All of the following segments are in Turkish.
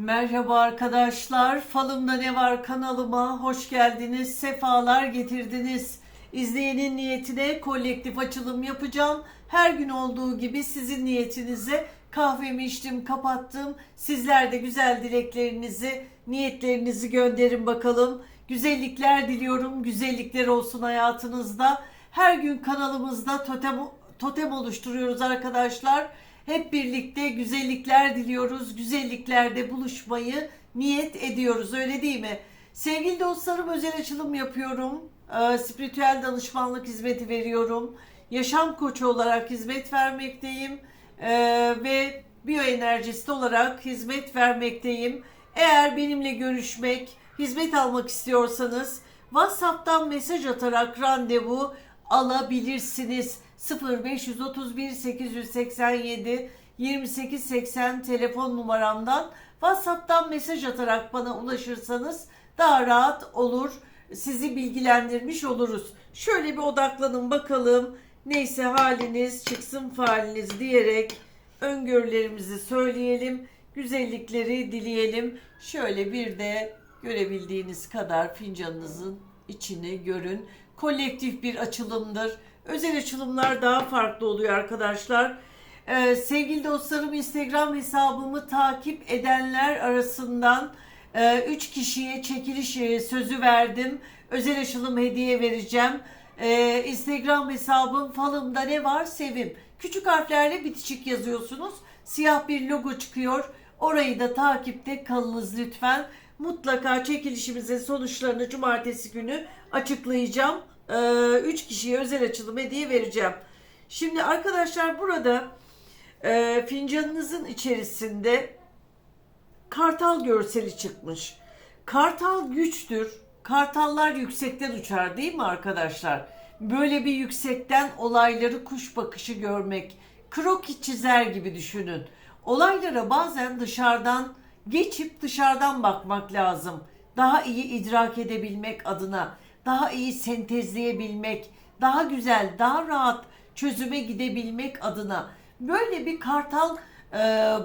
Merhaba arkadaşlar. Falımda ne var kanalıma hoş geldiniz. Sefalar getirdiniz. İzleyenin niyetine kolektif açılım yapacağım. Her gün olduğu gibi sizin niyetinize kahvemi içtim, kapattım. Sizler de güzel dileklerinizi, niyetlerinizi gönderin bakalım. Güzellikler diliyorum. Güzellikler olsun hayatınızda. Her gün kanalımızda totem totem oluşturuyoruz arkadaşlar. Hep birlikte güzellikler diliyoruz. Güzelliklerde buluşmayı niyet ediyoruz. Öyle değil mi? Sevgili dostlarım özel açılım yapıyorum. Ee, spiritüel danışmanlık hizmeti veriyorum. Yaşam koçu olarak hizmet vermekteyim. Ee, ve biyoenerjist olarak hizmet vermekteyim. Eğer benimle görüşmek, hizmet almak istiyorsanız WhatsApp'tan mesaj atarak randevu alabilirsiniz. 0531 887 2880 telefon numaramdan WhatsApp'tan mesaj atarak bana ulaşırsanız daha rahat olur. Sizi bilgilendirmiş oluruz. Şöyle bir odaklanın bakalım. Neyse haliniz çıksın faliniz diyerek öngörülerimizi söyleyelim. Güzellikleri dileyelim. Şöyle bir de görebildiğiniz kadar fincanınızın içini görün. Kolektif bir açılımdır. Özel açılımlar daha farklı oluyor arkadaşlar. Ee, sevgili dostlarım Instagram hesabımı takip edenler arasından 3 kişiye çekiliş e, sözü verdim. Özel açılım hediye vereceğim. Ee, Instagram hesabım falımda ne var sevim. Küçük harflerle bitişik yazıyorsunuz. Siyah bir logo çıkıyor. Orayı da takipte kalınız lütfen. Mutlaka çekilişimizin sonuçlarını cumartesi günü açıklayacağım. 3 kişiye özel açılım hediye vereceğim. Şimdi arkadaşlar burada e, fincanınızın içerisinde kartal görseli çıkmış. Kartal güçtür. Kartallar yüksekten uçar değil mi arkadaşlar? Böyle bir yüksekten olayları kuş bakışı görmek, kroki çizer gibi düşünün. Olaylara bazen dışarıdan geçip dışarıdan bakmak lazım. Daha iyi idrak edebilmek adına, daha iyi sentezleyebilmek, daha güzel, daha rahat çözüme gidebilmek adına. Böyle bir kartal e,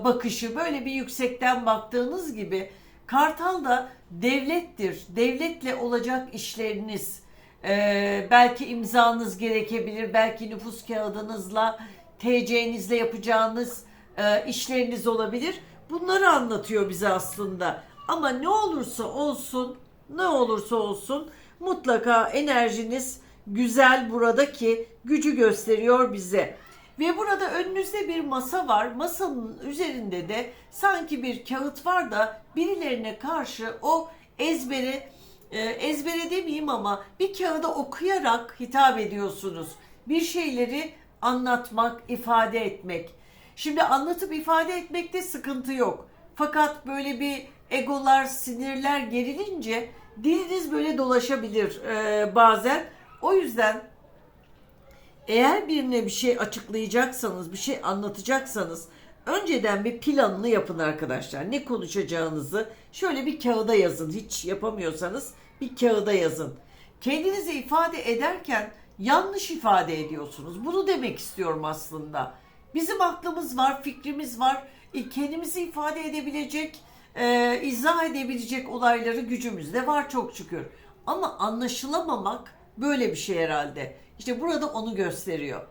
bakışı, böyle bir yüksekten baktığınız gibi kartal da devlettir. Devletle olacak işleriniz, e, belki imzanız gerekebilir, belki nüfus kağıdınızla, TC'nizle yapacağınız e, işleriniz olabilir. Bunları anlatıyor bize aslında. Ama ne olursa olsun, ne olursa olsun mutlaka enerjiniz güzel buradaki gücü gösteriyor bize. Ve burada önünüzde bir masa var. Masanın üzerinde de sanki bir kağıt var da birilerine karşı o ezbere e, ezbere demeyeyim ama bir kağıda okuyarak hitap ediyorsunuz. Bir şeyleri anlatmak, ifade etmek. Şimdi anlatıp ifade etmekte sıkıntı yok. Fakat böyle bir egolar, sinirler gerilince diliniz böyle dolaşabilir e, bazen. O yüzden eğer birine bir şey açıklayacaksanız, bir şey anlatacaksanız önceden bir planını yapın arkadaşlar. Ne konuşacağınızı şöyle bir kağıda yazın. Hiç yapamıyorsanız bir kağıda yazın. Kendinizi ifade ederken yanlış ifade ediyorsunuz. Bunu demek istiyorum aslında. Bizim aklımız var, fikrimiz var. E, kendimizi ifade edebilecek, e, izah edebilecek olayları gücümüz de var çok şükür. Ama anlaşılamamak böyle bir şey herhalde. İşte burada onu gösteriyor.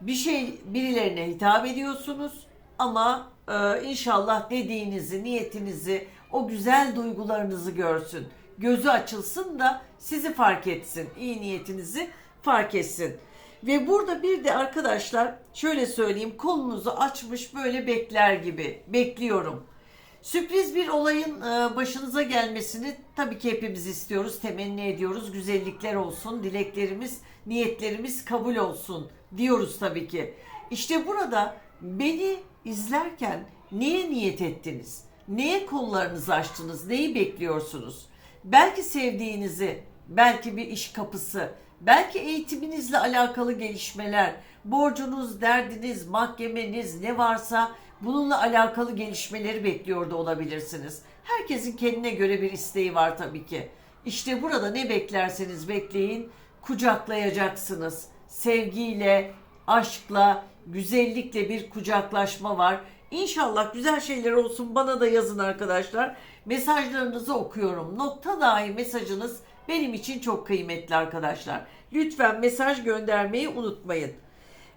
Bir şey birilerine hitap ediyorsunuz ama e, inşallah dediğinizi, niyetinizi, o güzel duygularınızı görsün. Gözü açılsın da sizi fark etsin. iyi niyetinizi fark etsin. Ve burada bir de arkadaşlar şöyle söyleyeyim kolunuzu açmış böyle bekler gibi bekliyorum. Sürpriz bir olayın e, başınıza gelmesini tabii ki hepimiz istiyoruz, temenni ediyoruz. Güzellikler olsun, dileklerimiz, niyetlerimiz kabul olsun diyoruz tabii ki. İşte burada beni izlerken neye niyet ettiniz? Neye kollarınızı açtınız? Neyi bekliyorsunuz? Belki sevdiğinizi, belki bir iş kapısı, belki eğitiminizle alakalı gelişmeler, borcunuz, derdiniz, mahkemeniz ne varsa bununla alakalı gelişmeleri bekliyor da olabilirsiniz. Herkesin kendine göre bir isteği var tabii ki. İşte burada ne beklerseniz bekleyin kucaklayacaksınız. Sevgiyle, aşkla, güzellikle bir kucaklaşma var. İnşallah güzel şeyler olsun bana da yazın arkadaşlar. Mesajlarınızı okuyorum. Nokta dahi mesajınız benim için çok kıymetli arkadaşlar. Lütfen mesaj göndermeyi unutmayın.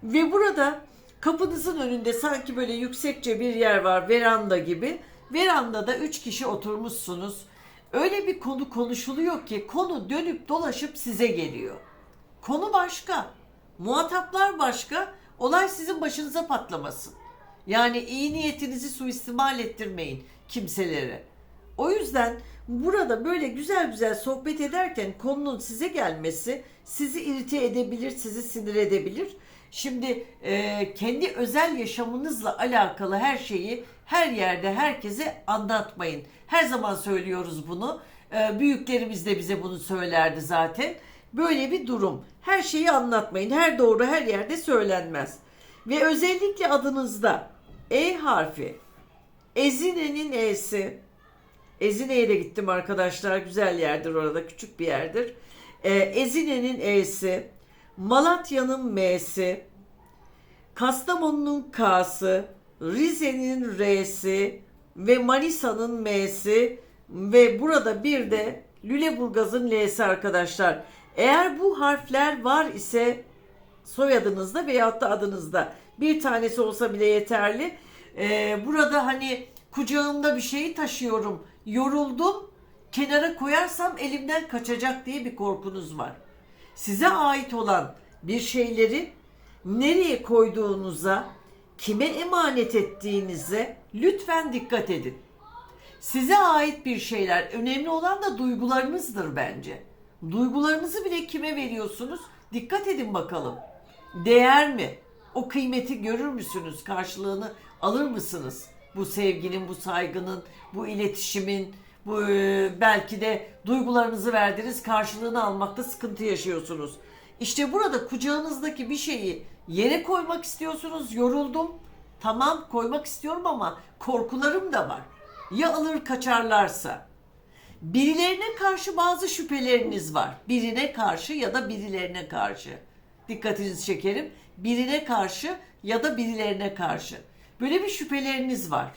Ve burada kapınızın önünde sanki böyle yüksekçe bir yer var veranda gibi. Verandada 3 kişi oturmuşsunuz. Öyle bir konu konuşuluyor ki konu dönüp dolaşıp size geliyor. Konu başka. Muhataplar başka. Olay sizin başınıza patlamasın. Yani iyi niyetinizi suistimal ettirmeyin kimselere. O yüzden burada böyle güzel güzel sohbet ederken konunun size gelmesi sizi irite edebilir, sizi sinir edebilir. Şimdi e, kendi özel yaşamınızla alakalı her şeyi her yerde herkese anlatmayın. Her zaman söylüyoruz bunu. E, büyüklerimiz de bize bunu söylerdi zaten. Böyle bir durum. Her şeyi anlatmayın. Her doğru her yerde söylenmez. Ve özellikle adınızda E harfi, Ezine'nin E'si, Ezine'ye de gittim arkadaşlar. Güzel yerdir orada. Küçük bir yerdir. Ee, Ezine'nin E'si, Malatya'nın M'si, Kastamonu'nun K'sı, Rize'nin R'si ve Manisa'nın M'si ve burada bir de Lüleburgaz'ın L'si arkadaşlar. Eğer bu harfler var ise soyadınızda veyahut da adınızda bir tanesi olsa bile yeterli. Ee, burada hani kucağımda bir şeyi taşıyorum, yoruldum, kenara koyarsam elimden kaçacak diye bir korkunuz var. Size ait olan bir şeyleri nereye koyduğunuza, kime emanet ettiğinize lütfen dikkat edin. Size ait bir şeyler, önemli olan da duygularınızdır bence. Duygularınızı bile kime veriyorsunuz? Dikkat edin bakalım. Değer mi? O kıymeti görür müsünüz? Karşılığını alır mısınız? Bu sevginin, bu saygının, bu iletişimin, bu e, belki de duygularınızı verdiniz, karşılığını almakta sıkıntı yaşıyorsunuz. İşte burada kucağınızdaki bir şeyi yere koymak istiyorsunuz. Yoruldum. Tamam koymak istiyorum ama korkularım da var. Ya alır kaçarlarsa? Birilerine karşı bazı şüpheleriniz var. Birine karşı ya da birilerine karşı. Dikkatinizi çekerim. Birine karşı ya da birilerine karşı. Böyle bir şüpheleriniz var.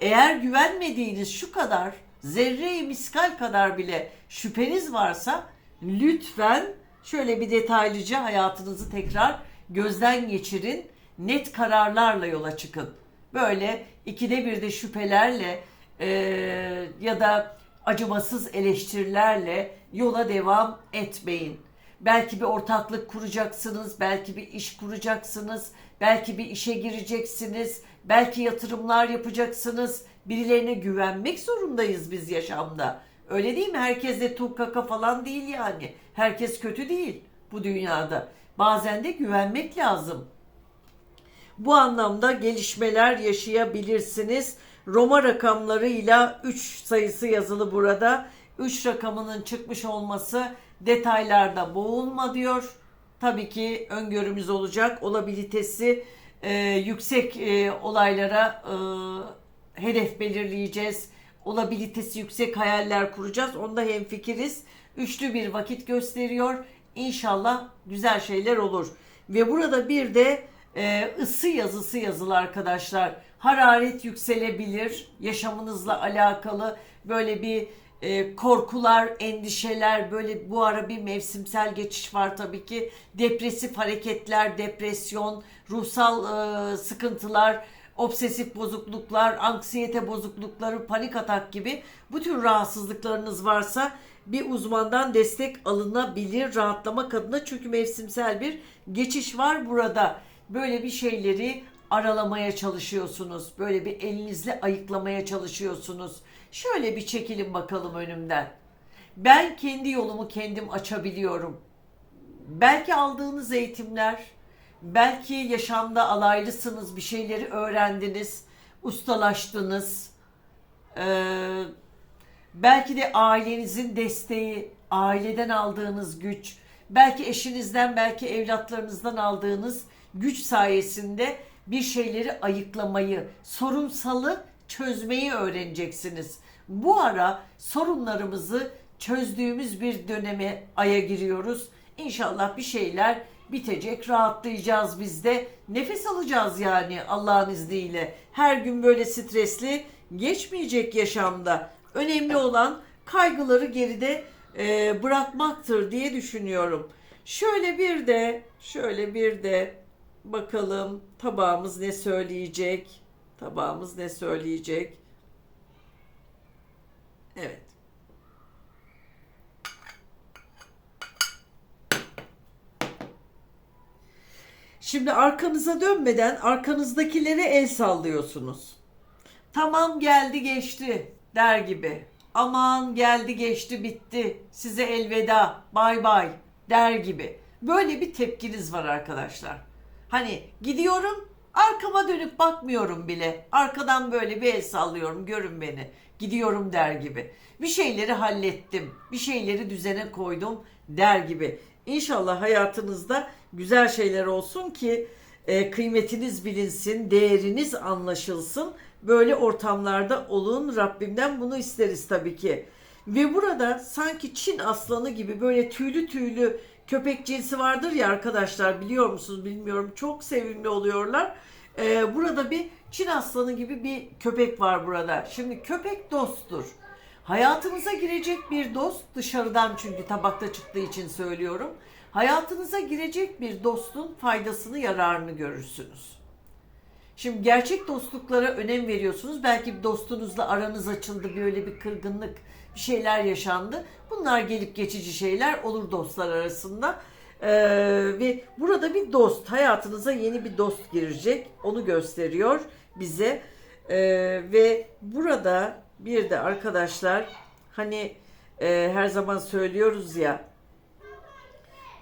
Eğer güvenmediğiniz şu kadar zerre miskal kadar bile şüpheniz varsa lütfen şöyle bir detaylıca hayatınızı tekrar gözden geçirin. Net kararlarla yola çıkın. Böyle ikide bir de şüphelerle eee, ya da acımasız eleştirilerle yola devam etmeyin. Belki bir ortaklık kuracaksınız, belki bir iş kuracaksınız, belki bir işe gireceksiniz, belki yatırımlar yapacaksınız. Birilerine güvenmek zorundayız biz yaşamda. Öyle değil mi? Herkes de tukaka falan değil yani. Herkes kötü değil bu dünyada. Bazen de güvenmek lazım. Bu anlamda gelişmeler yaşayabilirsiniz. Roma rakamlarıyla 3 sayısı yazılı burada. 3 rakamının çıkmış olması detaylarda boğulma diyor. Tabii ki öngörümüz olacak. Olabilitesi e, yüksek e, olaylara e, hedef belirleyeceğiz. Olabilitesi yüksek hayaller kuracağız. Onda hemfikiriz. Üçlü bir vakit gösteriyor. İnşallah güzel şeyler olur. Ve burada bir de e, ısı yazısı yazılı arkadaşlar. Hararet yükselebilir. Yaşamınızla alakalı böyle bir e, korkular, endişeler, böyle bu ara bir mevsimsel geçiş var tabii ki. Depresif hareketler, depresyon, ruhsal e, sıkıntılar, obsesif bozukluklar, anksiyete bozuklukları, panik atak gibi bu tür rahatsızlıklarınız varsa bir uzmandan destek alınabilir rahatlamak adına çünkü mevsimsel bir geçiş var burada. Böyle bir şeyleri aralamaya çalışıyorsunuz. Böyle bir elinizle ayıklamaya çalışıyorsunuz. Şöyle bir çekilin bakalım önümden. Ben kendi yolumu kendim açabiliyorum. Belki aldığınız eğitimler, belki yaşamda alaylısınız, bir şeyleri öğrendiniz, ustalaştınız. Ee, belki de ailenizin desteği, aileden aldığınız güç, belki eşinizden, belki evlatlarınızdan aldığınız güç sayesinde bir şeyleri ayıklamayı, sorunsalı çözmeyi öğreneceksiniz. Bu ara sorunlarımızı çözdüğümüz bir döneme aya giriyoruz. İnşallah bir şeyler bitecek, rahatlayacağız biz de. Nefes alacağız yani Allah'ın izniyle. Her gün böyle stresli geçmeyecek yaşamda. Önemli olan kaygıları geride e, bırakmaktır diye düşünüyorum. Şöyle bir de, şöyle bir de bakalım tabağımız ne söyleyecek? Tabağımız ne söyleyecek? Evet. Şimdi arkanıza dönmeden arkanızdakilere el sallıyorsunuz. Tamam geldi geçti der gibi. Aman geldi geçti bitti. Size elveda bay bay der gibi. Böyle bir tepkiniz var arkadaşlar. Hani gidiyorum arkama dönüp bakmıyorum bile. Arkadan böyle bir el sallıyorum görün beni. Gidiyorum der gibi. Bir şeyleri hallettim. Bir şeyleri düzene koydum der gibi. İnşallah hayatınızda güzel şeyler olsun ki e, kıymetiniz bilinsin, değeriniz anlaşılsın. Böyle ortamlarda olun. Rabbimden bunu isteriz tabii ki. Ve burada sanki Çin aslanı gibi böyle tüylü tüylü köpek cinsi vardır ya arkadaşlar biliyor musunuz bilmiyorum. Çok sevimli oluyorlar. Ee, burada bir Çin aslanı gibi bir köpek var burada. Şimdi köpek dosttur. Hayatınıza girecek bir dost dışarıdan çünkü tabakta çıktığı için söylüyorum. Hayatınıza girecek bir dostun faydasını yararını görürsünüz. Şimdi gerçek dostluklara önem veriyorsunuz. Belki bir dostunuzla aranız açıldı, böyle bir kırgınlık, bir şeyler yaşandı. Bunlar gelip geçici şeyler olur dostlar arasında. Ee, ve burada bir dost, hayatınıza yeni bir dost girecek. Onu gösteriyor bize. Ee, ve burada bir de arkadaşlar hani e, her zaman söylüyoruz ya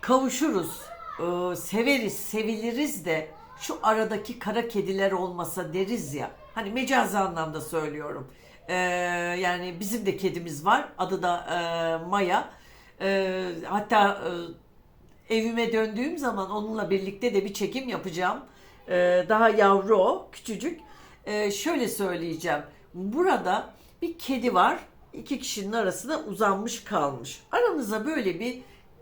kavuşuruz, e, severiz, seviliriz de şu aradaki kara kediler olmasa deriz ya. Hani mecazi anlamda söylüyorum. E, yani bizim de kedimiz var. Adı da e, Maya. E, hatta e, evime döndüğüm zaman onunla birlikte de bir çekim yapacağım. E, daha yavru o, küçücük. E, şöyle söyleyeceğim. Burada bir kedi var. İki kişinin arasına uzanmış kalmış. Aranıza böyle bir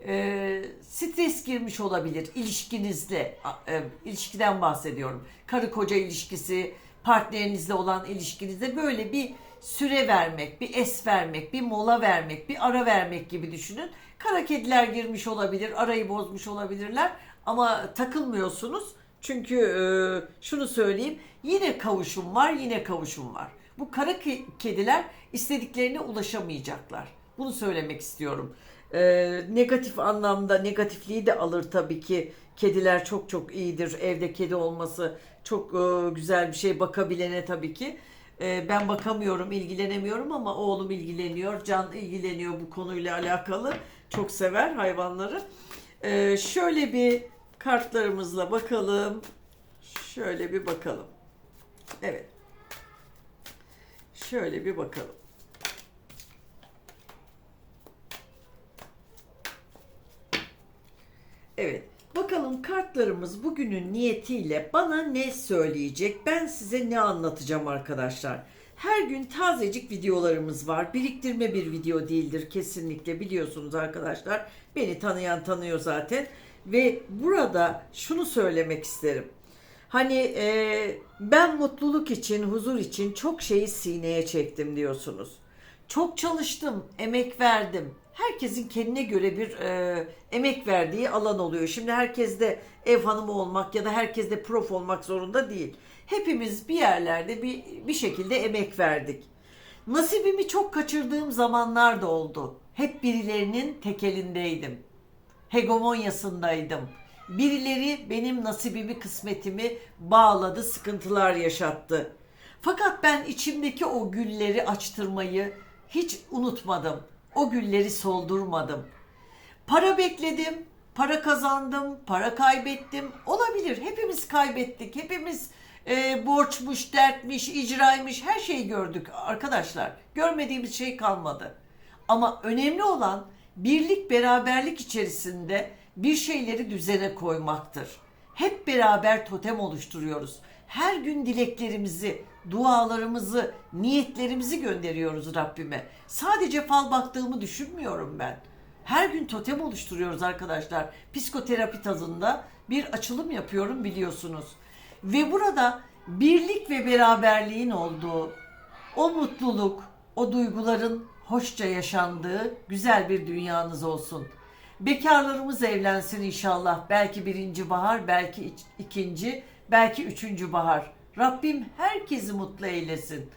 e, stres girmiş olabilir ilişkinizle. E, ilişkiden bahsediyorum. Karı koca ilişkisi, partnerinizle olan ilişkinizde böyle bir süre vermek, bir es vermek, bir mola vermek, bir ara vermek gibi düşünün. Kara kediler girmiş olabilir, arayı bozmuş olabilirler ama takılmıyorsunuz. Çünkü e, şunu söyleyeyim, yine kavuşum var, yine kavuşum var. Bu kara ke- kediler istediklerine ulaşamayacaklar. Bunu söylemek istiyorum. E, negatif anlamda negatifliği de alır tabii ki. Kediler çok çok iyidir. Evde kedi olması çok e, güzel bir şey. Bakabilene tabii ki. E, ben bakamıyorum, ilgilenemiyorum ama oğlum ilgileniyor. Can ilgileniyor bu konuyla alakalı. Çok sever hayvanları. E, şöyle bir kartlarımızla bakalım. Şöyle bir bakalım. Evet. Şöyle bir bakalım. Evet. Kartlarımız bugünün niyetiyle bana ne söyleyecek? Ben size ne anlatacağım arkadaşlar? Her gün tazecik videolarımız var. Biriktirme bir video değildir kesinlikle biliyorsunuz arkadaşlar. Beni tanıyan tanıyor zaten. Ve burada şunu söylemek isterim. Hani e, ben mutluluk için, huzur için çok şeyi sineye çektim diyorsunuz. Çok çalıştım, emek verdim. Herkesin kendine göre bir e, emek verdiği alan oluyor. Şimdi herkes de ev hanımı olmak ya da herkes de prof olmak zorunda değil. Hepimiz bir yerlerde bir, bir şekilde emek verdik. Nasibimi çok kaçırdığım zamanlar da oldu. Hep birilerinin tekelindeydim. Hegemonyasındaydım. Birileri benim nasibimi, kısmetimi bağladı, sıkıntılar yaşattı. Fakat ben içimdeki o gülleri açtırmayı hiç unutmadım. O gülleri soldurmadım. Para bekledim, para kazandım, para kaybettim. Olabilir. Hepimiz kaybettik. Hepimiz e, borçmuş, dertmiş, icraymış her şeyi gördük arkadaşlar. Görmediğimiz şey kalmadı. Ama önemli olan birlik beraberlik içerisinde bir şeyleri düzene koymaktır. Hep beraber totem oluşturuyoruz. Her gün dileklerimizi, dualarımızı, niyetlerimizi gönderiyoruz Rabbime. Sadece fal baktığımı düşünmüyorum ben. Her gün totem oluşturuyoruz arkadaşlar. Psikoterapi tadında bir açılım yapıyorum biliyorsunuz. Ve burada birlik ve beraberliğin olduğu, o mutluluk, o duyguların hoşça yaşandığı güzel bir dünyanız olsun. Bekarlarımız evlensin inşallah. Belki birinci bahar, belki ikinci, belki üçüncü bahar. Rabbim herkesi mutlu eylesin.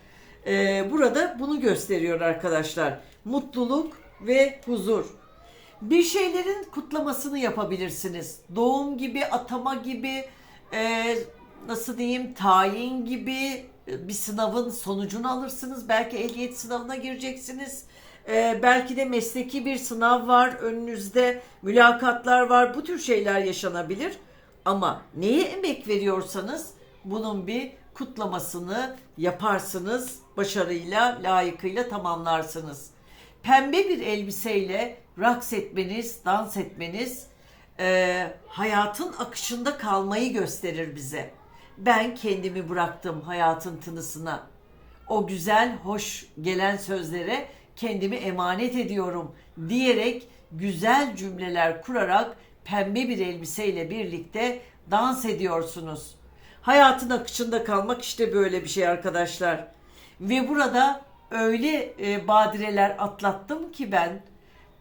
Ee, burada bunu gösteriyor arkadaşlar. Mutluluk ve huzur. Bir şeylerin kutlamasını yapabilirsiniz. Doğum gibi, atama gibi, e, nasıl diyeyim, tayin gibi e, bir sınavın sonucunu alırsınız. Belki ehliyet sınavına gireceksiniz. E, belki de mesleki bir sınav var önünüzde, mülakatlar var. Bu tür şeyler yaşanabilir. Ama neye emek veriyorsanız bunun bir kutlamasını yaparsınız. Başarıyla, layıkıyla tamamlarsınız. Pembe bir elbiseyle raks etmeniz, dans etmeniz e, hayatın akışında kalmayı gösterir bize. Ben kendimi bıraktım hayatın tınısına. O güzel, hoş gelen sözlere kendimi emanet ediyorum diyerek güzel cümleler kurarak pembe bir elbiseyle birlikte dans ediyorsunuz. Hayatın akışında kalmak işte böyle bir şey arkadaşlar. Ve burada öyle e, badireler atlattım ki ben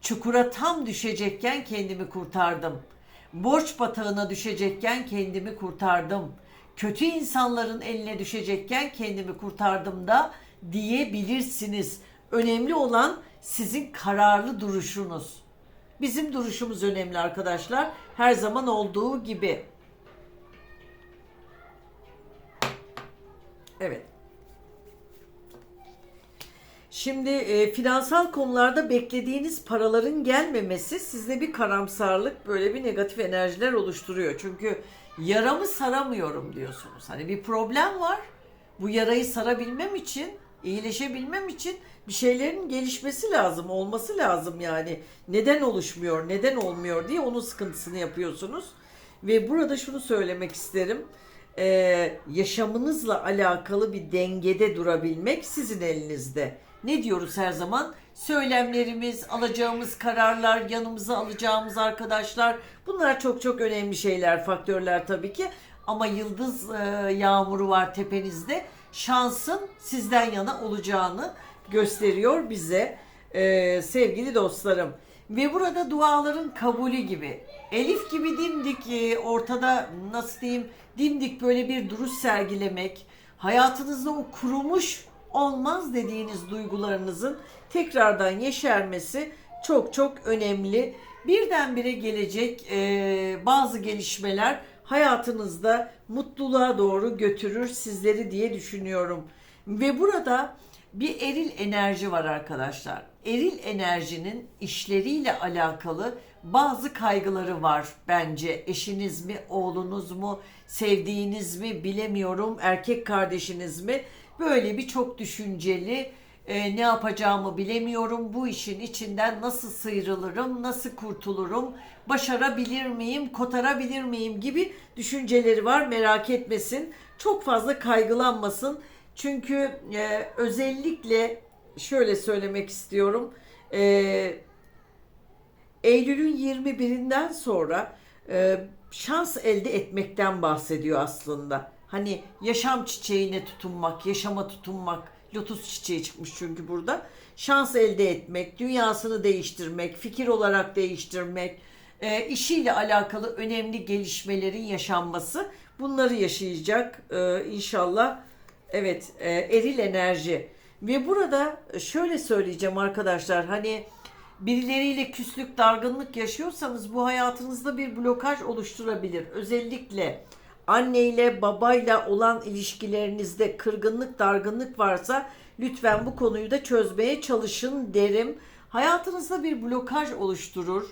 çukura tam düşecekken kendimi kurtardım. Borç batağına düşecekken kendimi kurtardım. Kötü insanların eline düşecekken kendimi kurtardım da diyebilirsiniz. Önemli olan sizin kararlı duruşunuz. Bizim duruşumuz önemli arkadaşlar. Her zaman olduğu gibi. Evet. Şimdi e, finansal konularda beklediğiniz paraların gelmemesi sizde bir karamsarlık, böyle bir negatif enerjiler oluşturuyor. Çünkü yaramı saramıyorum diyorsunuz. Hani bir problem var. Bu yarayı sarabilmem için, iyileşebilmem için bir şeylerin gelişmesi lazım, olması lazım yani. Neden oluşmuyor, neden olmuyor diye onun sıkıntısını yapıyorsunuz. Ve burada şunu söylemek isterim. Ee, yaşamınızla alakalı bir dengede durabilmek sizin elinizde. Ne diyoruz her zaman? Söylemlerimiz, alacağımız kararlar, yanımıza alacağımız arkadaşlar bunlar çok çok önemli şeyler, faktörler tabii ki. Ama yıldız e, yağmuru var tepenizde. Şansın sizden yana olacağını gösteriyor bize e, sevgili dostlarım. Ve burada duaların kabulü gibi. Elif gibi dimdik e, ortada nasıl diyeyim dimdik böyle bir duruş sergilemek. Hayatınızda o kurumuş olmaz dediğiniz duygularınızın tekrardan yeşermesi çok çok önemli. Birdenbire gelecek e, bazı gelişmeler hayatınızda mutluluğa doğru götürür sizleri diye düşünüyorum. Ve burada bir eril enerji var arkadaşlar. Eril enerjinin işleriyle alakalı bazı kaygıları var bence. Eşiniz mi, oğlunuz mu, sevdiğiniz mi bilemiyorum, erkek kardeşiniz mi? Böyle bir çok düşünceli, e, ne yapacağımı bilemiyorum, bu işin içinden nasıl sıyrılırım, nasıl kurtulurum, başarabilir miyim, kotarabilir miyim gibi düşünceleri var merak etmesin. Çok fazla kaygılanmasın. Çünkü e, özellikle şöyle söylemek istiyorum. E, Eylül'ün 21'inden sonra e, şans elde etmekten bahsediyor aslında. Hani yaşam çiçeğine tutunmak, yaşama tutunmak, lotus çiçeği çıkmış çünkü burada. Şans elde etmek, dünyasını değiştirmek, fikir olarak değiştirmek, e, işiyle alakalı önemli gelişmelerin yaşanması. Bunları yaşayacak e, inşallah. Evet, e, eril enerji. Ve burada şöyle söyleyeceğim arkadaşlar. Hani birileriyle küslük, dargınlık yaşıyorsanız bu hayatınızda bir blokaj oluşturabilir. Özellikle anneyle, babayla olan ilişkilerinizde kırgınlık, dargınlık varsa lütfen bu konuyu da çözmeye çalışın derim. Hayatınızda bir blokaj oluşturur.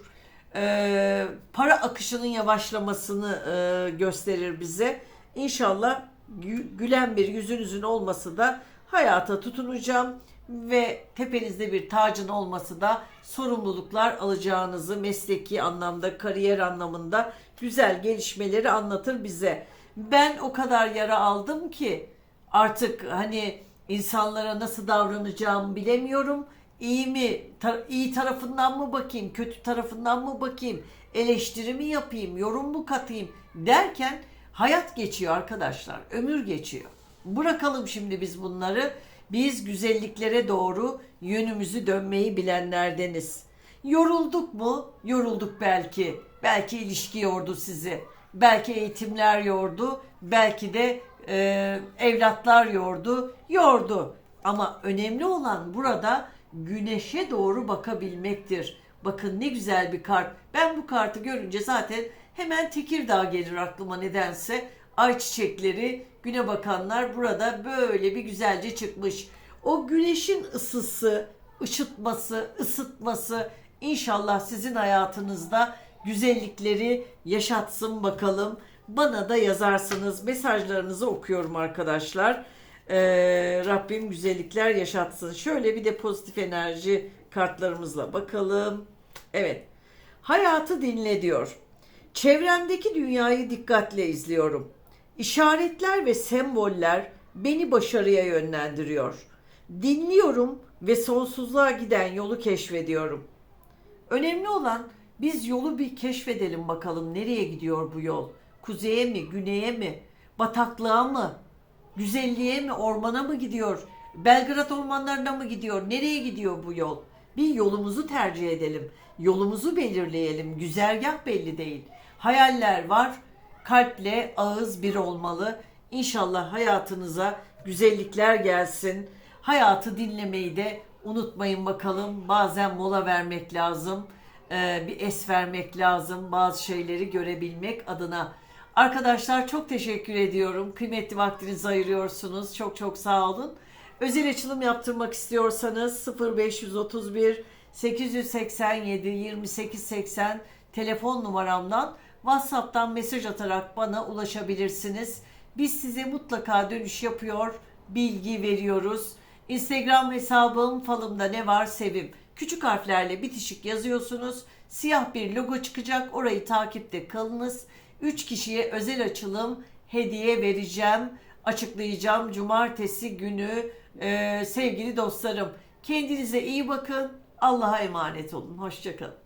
Ee, para akışının yavaşlamasını e, gösterir bize. İnşallah gü- gülen bir yüzünüzün olması da hayata tutunacağım ve tepenizde bir tacın olması da sorumluluklar alacağınızı mesleki anlamda, kariyer anlamında güzel gelişmeleri anlatır bize. Ben o kadar yara aldım ki artık hani insanlara nasıl davranacağımı bilemiyorum. İyi mi? Ta- iyi tarafından mı bakayım? Kötü tarafından mı bakayım? Eleştiri mi yapayım? Yorum mu katayım? Derken hayat geçiyor arkadaşlar. Ömür geçiyor. Bırakalım şimdi biz bunları. Biz güzelliklere doğru yönümüzü dönmeyi bilenlerdeniz. Yorulduk mu? Yorulduk belki. Belki ilişki yordu sizi. Belki eğitimler yordu. Belki de e, evlatlar yordu. Yordu. Ama önemli olan burada güneşe doğru bakabilmektir. Bakın ne güzel bir kart. Ben bu kartı görünce zaten hemen Tekirdağ gelir aklıma nedense. Ay çiçekleri, güne bakanlar burada böyle bir güzelce çıkmış. O güneşin ısısı, ışıtması, ısıtması inşallah sizin hayatınızda güzellikleri yaşatsın bakalım. Bana da yazarsınız. Mesajlarınızı okuyorum arkadaşlar. Ee, Rabbim güzellikler yaşatsın. Şöyle bir de pozitif enerji kartlarımızla bakalım. Evet. Hayatı dinle diyor. Çevremdeki dünyayı dikkatle izliyorum. İşaretler ve semboller beni başarıya yönlendiriyor. Dinliyorum ve sonsuzluğa giden yolu keşfediyorum. Önemli olan biz yolu bir keşfedelim bakalım nereye gidiyor bu yol? Kuzeye mi, güneye mi, bataklığa mı, güzelliğe mi, ormana mı gidiyor? Belgrad ormanlarına mı gidiyor? Nereye gidiyor bu yol? Bir yolumuzu tercih edelim. Yolumuzu belirleyelim. Güzergah belli değil. Hayaller var. Kalple ağız bir olmalı. İnşallah hayatınıza güzellikler gelsin. Hayatı dinlemeyi de unutmayın bakalım. Bazen mola vermek lazım. Ee, bir es vermek lazım. Bazı şeyleri görebilmek adına. Arkadaşlar çok teşekkür ediyorum. Kıymetli vaktinizi ayırıyorsunuz. Çok çok sağ olun. Özel açılım yaptırmak istiyorsanız 0531 887 2880 telefon numaramdan WhatsApp'tan mesaj atarak bana ulaşabilirsiniz. Biz size mutlaka dönüş yapıyor, bilgi veriyoruz. Instagram hesabım falımda ne var sevim. Küçük harflerle bitişik yazıyorsunuz. Siyah bir logo çıkacak. Orayı takipte kalınız. 3 kişiye özel açılım hediye vereceğim. Açıklayacağım cumartesi günü Ee, sevgili dostlarım. Kendinize iyi bakın. Allah'a emanet olun. Hoşçakalın.